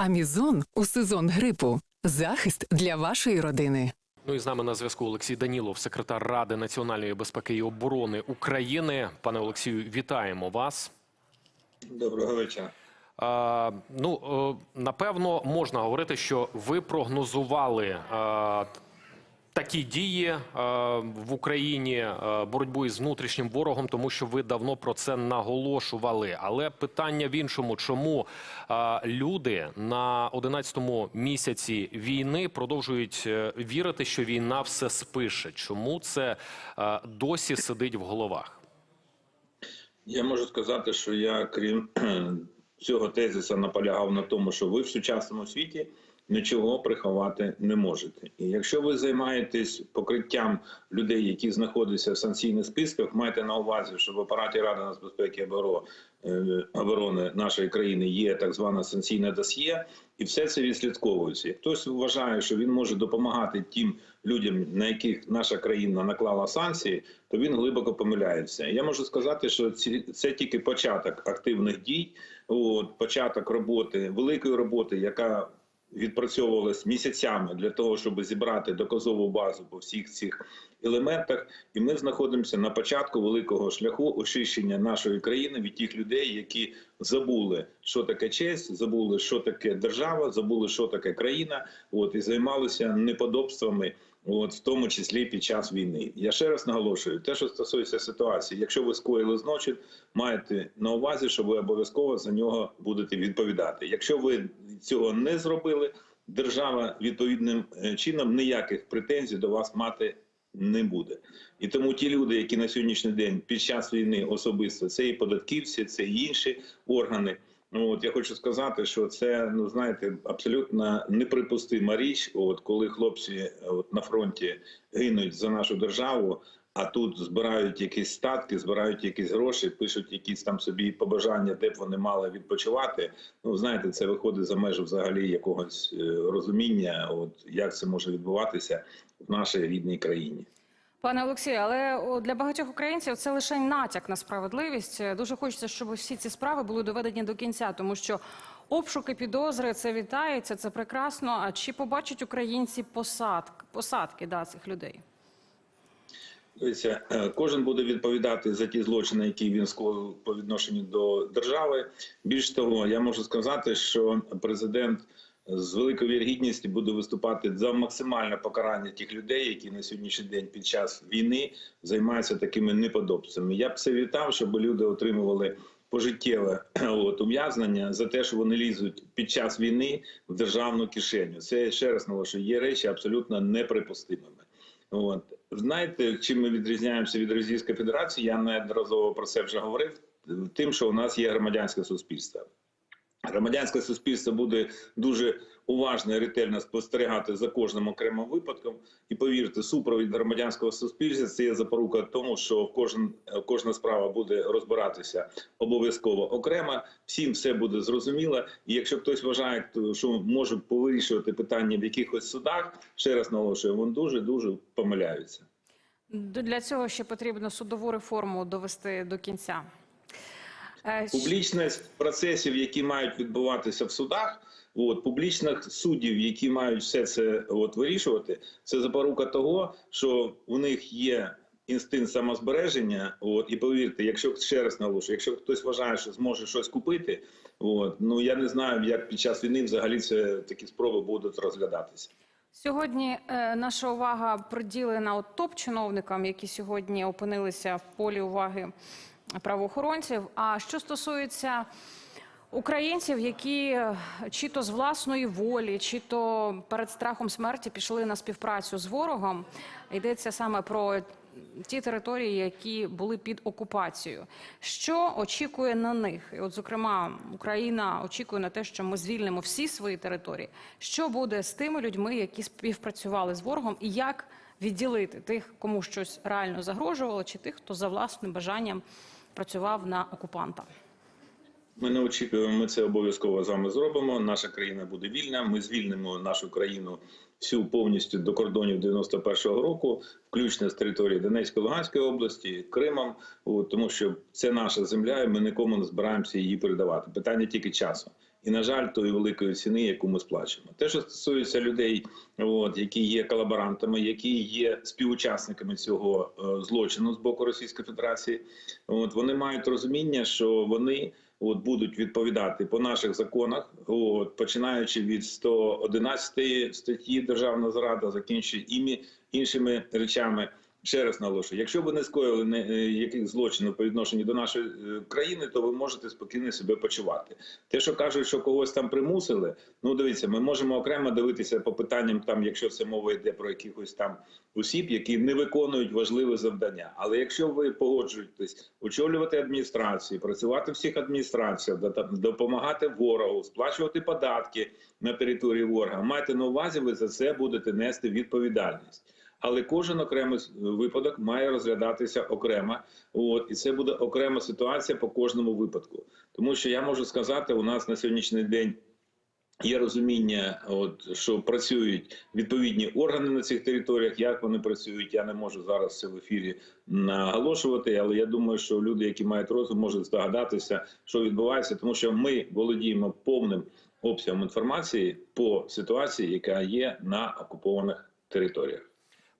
Амізон у сезон грипу. Захист для вашої родини. Ну і з нами на зв'язку Олексій Данілов, секретар Ради національної безпеки і оборони України. Пане Олексію, вітаємо вас. Доброго вечора. Е, ну е, напевно, можна говорити, що ви прогнозували е, такі дії е, в Україні е, боротьбу із внутрішнім ворогом, тому що ви давно про це наголошували. Але питання в іншому, чому е, люди на 11-му місяці війни продовжують вірити, що війна все спише? Чому це досі сидить в головах? Я можу сказати, що я, крім цього тезиса, наполягав на тому, що ви в сучасному світі нічого приховати не можете. І якщо ви займаєтесь покриттям людей, які знаходяться в санкційних списках, майте на увазі, що в апараті Ради нацбезпеки і е, оборони нашої країни є так зване санкційне досьє, і все це відслідковується. Як хтось вважає, що він може допомагати тим людям, на яких наша країна наклала санкції, то він глибоко помиляється. Я можу сказати, що ці це тільки початок активних дій, от, початок роботи, великої роботи, яка відпрацьовувалась місяцями для того, щоб зібрати доказову базу по всіх цих елементах. І ми знаходимося на початку великого шляху очищення нашої країни від тих людей, які забули, що таке честь, забули, що таке держава, забули, що таке країна. От і займалися неподобствами. От в тому числі під час війни, я ще раз наголошую, те, що стосується ситуації, якщо ви скоїли злочин, маєте на увазі, що ви обов'язково за нього будете відповідати. Якщо ви цього не зробили, держава відповідним е, чином ніяких претензій до вас мати не буде. І тому ті люди, які на сьогоднішній день під час війни особисто це і податківці, це і інші органи. Ну, от я хочу сказати, що це ну знаєте абсолютно неприпустима річ. От коли хлопці от на фронті гинуть за нашу державу, а тут збирають якісь статки, збирають якісь гроші, пишуть якісь там собі побажання, де б вони мали відпочивати. Ну знаєте, це виходить за межу взагалі якогось е, розуміння. От як це може відбуватися в нашій рідній країні. Пане Олексію, але для багатьох українців це лише натяк на справедливість. Е, Дуже хочеться, щоб всі ці справи були доведені до кінця, тому що обшуки підозри це вітається, це прекрасно. А чи побачать українці посадки, посадки да, цих людей? Дивіться, е, кожен буде відповідати за ті злочини, які він скоїв по відношенню до держави. Більш того, я можу сказати, що президент з великою віргідністю буде виступати за максимальне покарання тих людей, які на сьогоднішній день під час війни займаються такими неподобствами. Я б це вітав, щоб люди отримували пожиттєве от, ув'язнення за те, що вони лізуть під час війни в державну кишеню. Це ще раз наголошую, є речі абсолютно неприпустимими. От знаєте, чим ми відрізняємося від Російської Федерації? Я неодноразово про це вже говорив. Тим, що у нас є громадянське суспільство. Громадянське суспільство буде дуже уважно і ретельно спостерігати за кожним окремим випадком. І повірте, супровід громадянського суспільства це є запорука тому, що кожен кожна справа буде розбиратися обов'язково окремо. Всім все буде зрозуміло. І якщо хтось вважає, що може повирішувати питання в якихось судах, ще раз наголошую, вони дуже дуже помиляються. Для цього ще потрібно судову реформу довести до кінця. Е, Публічність процесів, які мають відбуватися в судах, от публічних суддів, які мають все це от вирішувати, це запорука того, що у них є інстинкт самозбереження. От і повірте, якщо ще раз наголошую, якщо хтось вважає, що зможе щось купити, от ну я не знаю, як під час війни взагалі це такі спроби будуть розглядатися. Сьогодні е, наша увага приділена от топ-чиновникам, які сьогодні опинилися в полі уваги правоохоронців. А що стосується українців, які е, чи то з власної волі, чи то перед страхом смерті пішли на співпрацю з ворогом, йдеться саме про ті території, які були під окупацією. Що очікує на них? І от, зокрема, Україна очікує на те, що ми звільнимо всі свої території. Що буде з тими людьми, які співпрацювали з ворогом, і як відділити тих, кому щось реально загрожувало, чи тих, хто за власним бажанням працював на окупанта? Ми не очікуємо, ми це обов'язково з вами зробимо. Наша країна буде вільна. Ми звільнимо нашу країну всю повністю до кордонів 91-го року, включно з території Донецької Луганської області, Кримом, тому що це наша земля, і ми нікому не збираємося її передавати. Питання тільки часу. І, на жаль, тої великої ціни, яку ми сплачуємо. Те, що стосується людей, от, які є колаборантами, які є співучасниками цього е, злочину з боку Російської Федерації, от вони мають розуміння, що вони от будуть відповідати по наших законах, от починаючи від 111 статті Державна зрада, закінчуючи імі іншими речами. Ще раз наголошую, якщо ви не скоїли е, яких злочинів по відношенню до нашої е, країни, то ви можете спокійно себе почувати. Те, що кажуть, що когось там примусили, ну дивіться, ми можемо окремо дивитися по питанням, там, якщо це мова йде про якихось там осіб, які не виконують важливе завдання. Але якщо ви погоджуєтесь очолювати адміністрацію, працювати всіх адміністраціях, допомагати ворогу, сплачувати податки на території ворога, майте на увазі, ви за це будете нести відповідальність. Але кожен окремий випадок має розглядатися окремо. От і це буде окрема ситуація по кожному випадку. Тому що я можу сказати, у нас на сьогоднішній день є розуміння, от що працюють відповідні органи на цих територіях. Як вони працюють, я не можу зараз це в ефірі наголошувати. Але я думаю, що люди, які мають розум, можуть здогадатися, що відбувається, тому що ми володіємо повним обсягом інформації по ситуації, яка є на окупованих територіях.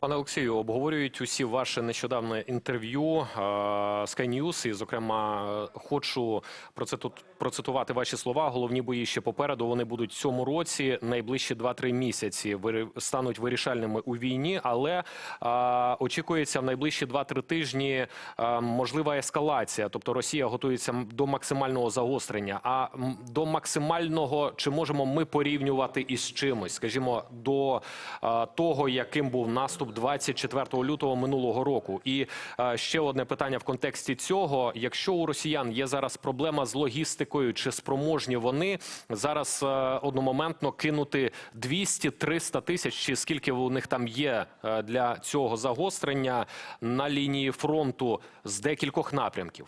Пане Олексію, обговорюють усі ваше нещодавне інтерв'ю е, Sky News, і, зокрема, хочу про це проциту- процитувати ваші слова. Головні бої ще попереду. Вони будуть в цьому році. Найближчі 2-3 місяці стануть вирішальними у війні, але е, очікується в найближчі 2-3 тижні е, можлива ескалація. Тобто Росія готується до максимального загострення. А до максимального чи можемо ми порівнювати із чимось? Скажімо, до е, того, яким був наступ 24 лютого минулого року. І е, ще одне питання в контексті цього: якщо у росіян є зараз проблема з логістикою, чи спроможні вони зараз е, одномоментно кинути 200-300 тисяч, чи скільки у них там є е, для цього загострення на лінії фронту з декількох напрямків?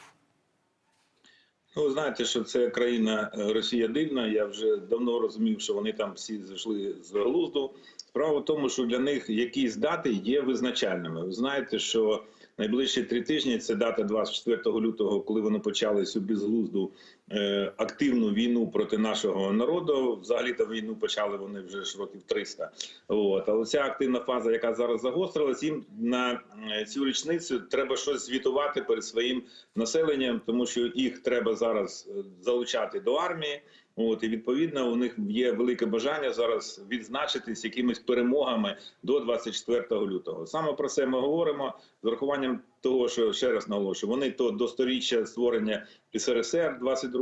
Ну, знаєте, що це країна е, Росія дивна. Я вже давно розумів, що вони там всі зайшли з глузду. Справа в тому, що для них якісь дати є визначальними. Ви знаєте, що найближчі три тижні це дата 24 лютого, коли вони почали цю безглузду е, активну війну проти нашого народу. Взагалі то війну почали вони вже ж років 300. От але ця активна фаза, яка зараз загострилась, їм на е, цю річницю треба щось звітувати перед своїм населенням, тому що їх треба зараз е, залучати до армії. От і відповідно у них є велике бажання зараз відзначитись якимись перемогами до 24 лютого. Саме про це ми говоримо з урахуванням того, що ще раз наголошую, вони то до сторіччя створення СРСР 22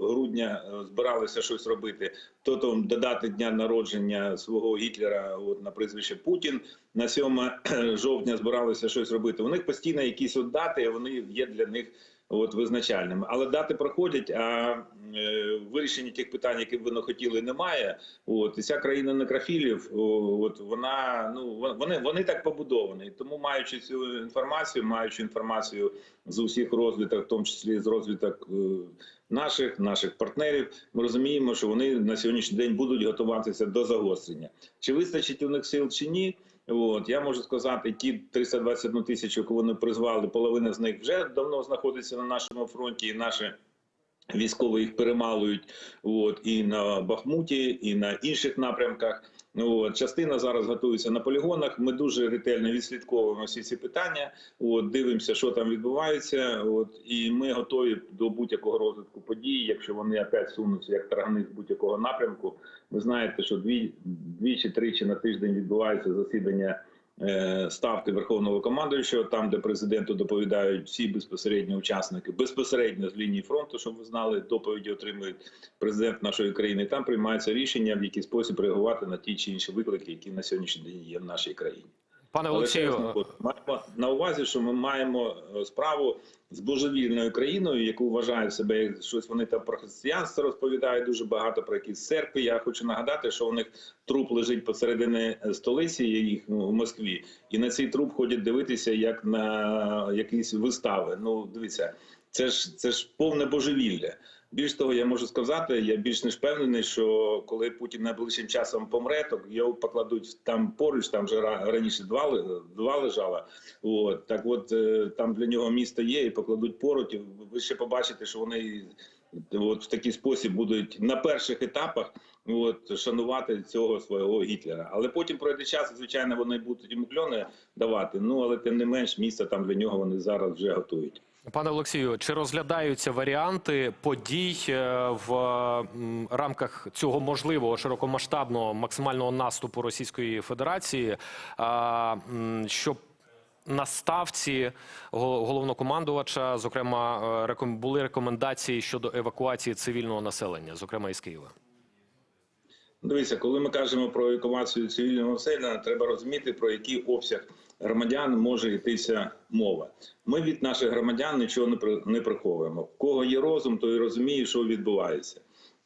грудня е, збиралися щось робити, то там додати дня народження свого Гітлера от, на прізвище Путін на 7 жовтня збиралися щось робити. У них постійно якісь от дати, вони є для них от визначальними. Але дати проходять, а е, вирішення тих питань, які б вони хотіли, немає. От і ця країна некрофілів, от вона ну вони, вони так побудовані. Тому маючи цю інформацію, маючи інформацію з усіх розвиток, в тому числі з розвиток. е, Наших наших партнерів ми розуміємо, що вони на сьогоднішній день будуть готуватися до загострення. Чи вистачить у них сил чи ні? От я можу сказати, ті 321 тисячу, яку вони призвали, половина з них вже давно знаходиться на нашому фронті, і наші військові їх перемалують. От і на Бахмуті, і на інших напрямках. Ну, От, частина зараз готується на полігонах. Ми дуже ретельно відслідковуємо всі ці питання. От, дивимося, що там відбувається. От, і ми готові до будь-якого розвитку подій, якщо вони опять сунуться як таргани з будь-якого напрямку. Ви знаєте, що дві, двічі, тричі на тиждень відбувається засідання ставки верховного командуючого, там, де президенту доповідають всі безпосередні учасники, безпосередньо з лінії фронту, щоб ви знали, доповіді отримують президент нашої країни. Там приймається рішення, в який спосіб реагувати на ті чи інші виклики, які на сьогоднішній день є в нашій країні. Пане Олексію, маємо на увазі, що ми маємо е, справу з божевільною країною, яку вважають себе як щось. Вони там про християнство розповідають дуже багато про якісь церкви. Я хочу нагадати, що у них труп лежить посередині столиці їх ну, в Москві, і на цей труп ходять дивитися як на якісь вистави. Ну дивіться, це ж це ж повне божевілля. Більш того, я можу сказати, я більш ніж впевнений, що коли Путін найближчим часом помре, то його покладуть там поруч, там вже ра- раніше два, два лежало. От так, от е, там для нього місто є, і покладуть поруч. І ви ще побачите, що вони от в такий спосіб будуть на перших етапах от, шанувати цього свого Гітлера. Але потім пройде час, звичайно, вони будуть йому кльони давати. Ну але тим не менш, місце там для нього вони зараз вже готують. Пане Олексію, чи розглядаються варіанти подій е, в рамках цього можливого широкомасштабного максимального наступу Російської Федерації, щоб на ставці головнокомандувача, зокрема, е, були рекомендації щодо евакуації цивільного населення, зокрема із Києва? Дивіться, коли ми кажемо про евакуацію цивільного населення, треба розуміти, про який обсяг громадян може йтися мова. Ми від наших громадян нічого не при- не приховуємо. В кого є розум, той розуміє, що відбувається.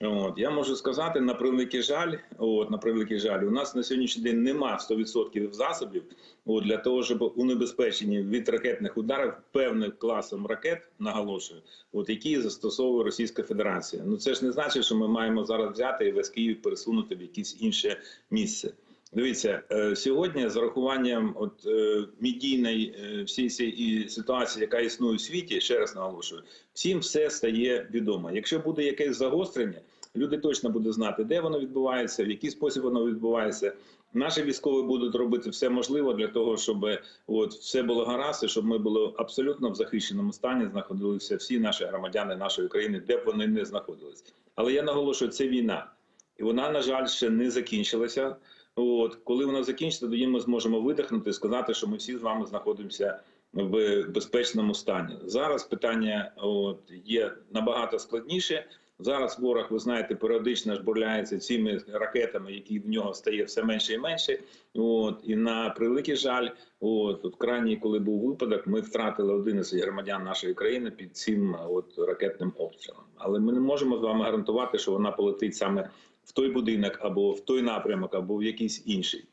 От я можу сказати на превеликий жаль. От на превеликий жаль, у нас на сьогоднішній день нема 100% засобів от, для того, щоб унебезпечені від ракетних ударів певним класом ракет, наголошую, от які застосовує Російська Федерація. Ну це ж не значить, що ми маємо зараз взяти і весь Київ пересунути в якесь інше місце. Дивіться, е, сьогодні з урахуванням от е, медійної е, всієї цієї ситуації, яка існує у світі, ще раз наголошую, всім все стає відомо. Якщо буде якесь загострення, люди точно будуть знати, де воно відбувається, в який спосіб воно відбувається. Наші військові будуть робити все можливе для того, щоб от все було гаразд, і щоб ми були абсолютно в захищеному стані, знаходилися всі наші громадяни нашої країни, де б вони не знаходились. Але я наголошую, це війна, і вона, на жаль, ще не закінчилася. От коли вона закінчиться, тоді ми зможемо видихнути і сказати, що ми всі з вами знаходимося в безпечному стані. Зараз питання от є набагато складніше. Зараз ворог, ви знаєте, періодично жбурляється цими ракетами, які в нього стає все менше і менше. От і на превеликий жаль, от, от крайній, коли був випадок, ми втратили 11 громадян нашої країни під цим от ракетним обстрілом. Але ми не можемо з вами гарантувати, що вона полетить саме в той будинок, або в той напрямок, або в якийсь інший.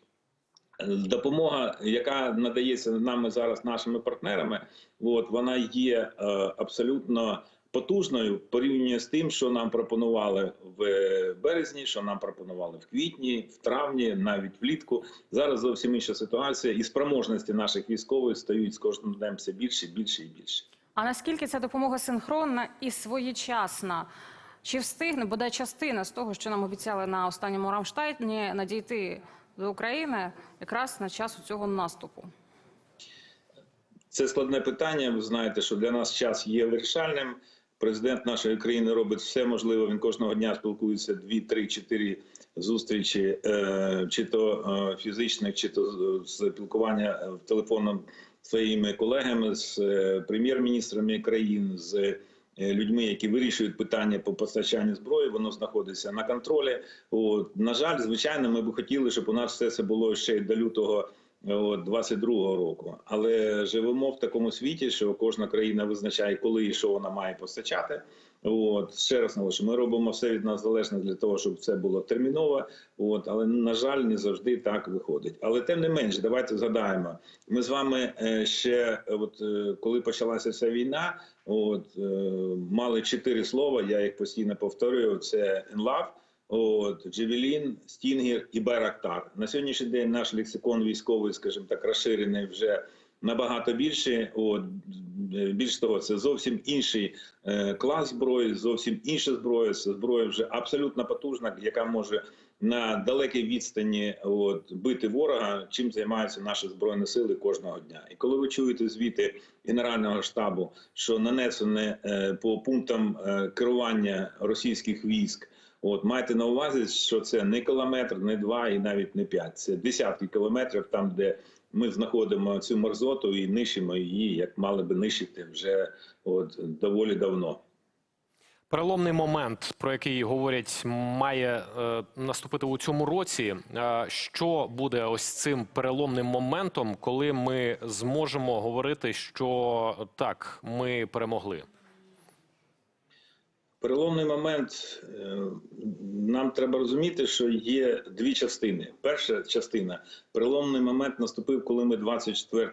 Допомога, яка надається нами зараз нашими партнерами, от вона є е, абсолютно потужною порівняно з тим, що нам пропонували в березні, що нам пропонували в квітні, в травні, навіть влітку. Зараз зовсім інша ситуація, і спроможності наших військових стають з кожним днем все більше, більше і більше. А наскільки ця допомога синхронна і своєчасна? Чи встигне бодай частина з того, що нам обіцяли на останньому Рамштайні, надійти до України якраз на час цього наступу? Це складне питання. Ви знаєте, що для нас час є вирішальним. Президент нашої країни робить все можливе. Він кожного дня спілкується дві, три, чотири зустрічі, е, чи то е, фізичних, чи то спілкування в телефоном своїми колегами, з е, прем'єр-міністрами країн, з е, людьми, які вирішують питання по постачанню зброї. Воно знаходиться на контролі. От на жаль, звичайно, ми б хотіли, щоб у нас все це було ще й до лютого. От 22-го року, але живемо в такому світі, що кожна країна визначає, коли і що вона має постачати. От ще раз наголошую, ми робимо все від нас залежне для того, щоб це було терміново. От але на жаль, не завжди так виходить. Але тим не менш, давайте згадаємо. Ми з вами е, ще, от е, коли почалася ця війна, от е, мали чотири слова. Я їх постійно повторюю: це «Enlove», От Джевелін, Стінгер і Байрактар. На сьогоднішній день наш лексикон військовий, скажімо так, розширений вже набагато більше. От більш того, це зовсім інший е, клас зброї, зовсім інша зброя. Це зброя вже абсолютно потужна, яка може на далекій відстані от, бити ворога, чим займаються наші збройні сили кожного дня. І коли ви чуєте звіти Генерального штабу, що нанесене е, по пунктам е, керування російських військ. От майте на увазі, що це не кілометр, не два і навіть не п'ять. Це десятки кілометрів, там де ми знаходимо цю мерзоту і нищимо її, як мали би нищити вже от доволі давно. Переломний момент, про який говорять, має е, наступити у цьому році. Е, що буде ось цим переломним моментом, коли ми зможемо говорити, що так, ми перемогли? Переломний момент е, нам треба розуміти, що є дві частини. Перша частина переломний момент наступив, коли ми 24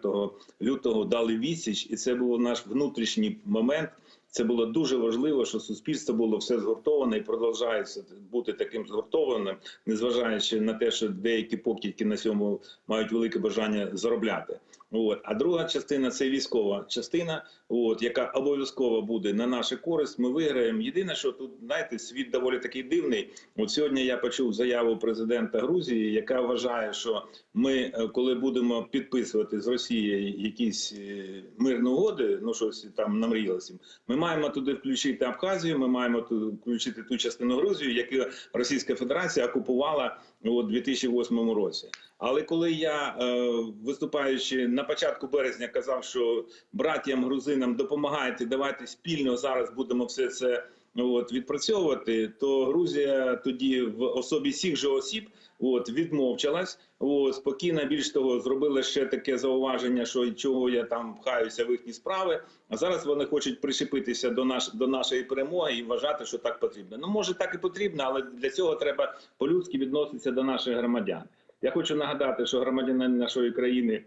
лютого дали відсіч, і це був наш внутрішній момент. Це було дуже важливо, що суспільство було все згуртоване і продовжується бути таким згуртованим, незважаючи на те, що деякі покидьки на цьому мають велике бажання заробляти. От. А друга частина це військова частина, от, яка обов'язково буде на нашу користь. Ми виграємо. Єдине, що тут знаєте, світ доволі такий дивний. От сьогодні я почув заяву президента Грузії, яка вважає, що ми, е, коли будемо підписувати з Росією якісь е, мирні угоди, ну щось там намріялося, ми маємо туди включити Абхазію, ми маємо туди включити ту частину Грузії, яку Російська Федерація окупувала у 2008 році. Але коли я, е, виступаючи на початку березня, казав, що братям грузинам допомагайте, давайте спільно зараз будемо все це от, відпрацьовувати, то Грузія тоді в особі всіх же осіб от, відмовчалась. От, спокійно, більш того, зробила ще таке зауваження, що чого я там пхаюся в їхні справи. А зараз вони хочуть причепитися до, наш, до нашої перемоги і вважати, що так потрібно. Ну, може, так і потрібно, але для цього треба по-людськи відноситися до наших громадян. Я хочу нагадати, що громадянин нашої країни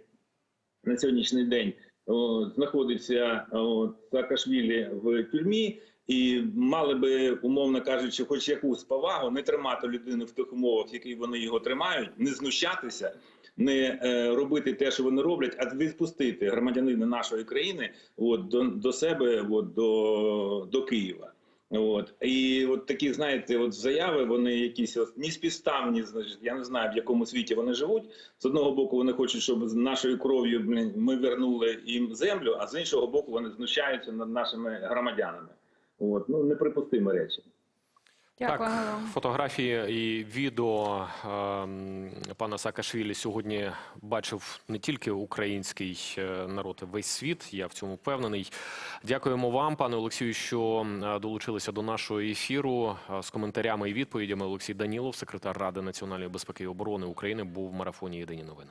на сьогоднішній день о, знаходиться о, Саакашвілі в тюрмі, і мали би, умовно кажучи, хоч якусь повагу, не тримати людину в тих умовах, в яких вони його тримають, не знущатися, не е, робити те, що вони роблять, а відпустити громадянина нашої країни от, до, до себе, от, до, до Києва. От і от такі, знаєте, от заяви, вони якісь от ніспідставні, значить, я не знаю в якому світі вони живуть. З одного боку, вони хочуть, щоб з нашою кров'ю ми вернули їм землю, а з іншого боку, вони знущаються над нашими громадянами. От ну неприпустимі речі. Дякую. Так, фотографії і відео ем, пана Саакашвілі сьогодні бачив не тільки український е, народ, а весь світ. Я в цьому впевнений. Дякуємо вам, пане Олексію, що е, долучилися до нашого ефіру Е, з коментарями і відповідями. Олексій Данілов, секретар Ради національної безпеки і оборони України, був в марафоні Єдині новини.